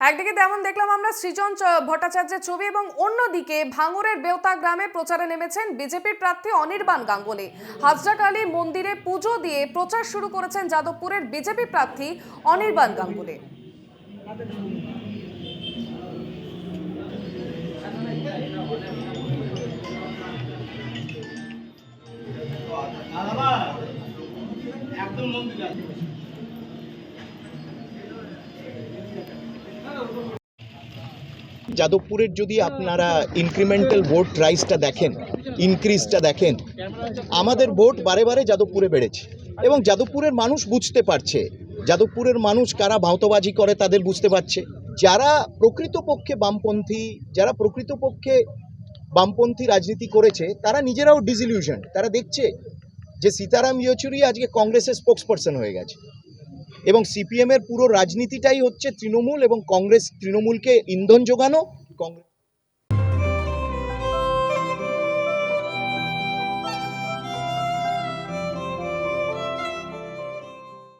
একদিকে তেমন দেখলাম আমরা সৃজন ভট্টাচার্যের ছবি এবং অন্যদিকে ভাঙড়ের বেওতা গ্রামে প্রচারে নেমেছেন বিজেপির প্রার্থী অনির্বাণ গাঙ্গুলি। হাজরাকালী মন্দিরে পুজো দিয়ে প্রচার শুরু করেছেন যাদবপুরের বিজেপি প্রার্থী অনির্বাণ গাঙ্গুলি। একদম মন্দির যাদবপুরের যদি আপনারা ইনক্রিমেন্টাল ভোট রাইসটা দেখেন ইনক্রিজটা দেখেন, আমাদের ভোট বারে বারে যাদবপুরে বেড়েছে। এবং যাদবপুরের মানুষ বুঝতে পারছে, যাদবপুরের মানুষ কারা ভাঁওতবাজি করে তাদের বুঝতে পারছে। যারা প্রকৃতপক্ষে বামপন্থী, যারা প্রকৃতপক্ষে বামপন্থী রাজনীতি করেছে, তারা নিজেরাও ডিসিলিউশন তারা দেখছে যে সীতারাম ইয়েচুরি আজকে কংগ্রেসের স্পোক্স পার্সন হয়ে গেছে। এবং সিপিএমের পুরো রাজনীতিটাই হচ্ছে তৃণমূল এবং কংগ্রেস তৃণমূলকে ইন্ধন যোগানো। কংগ্রেস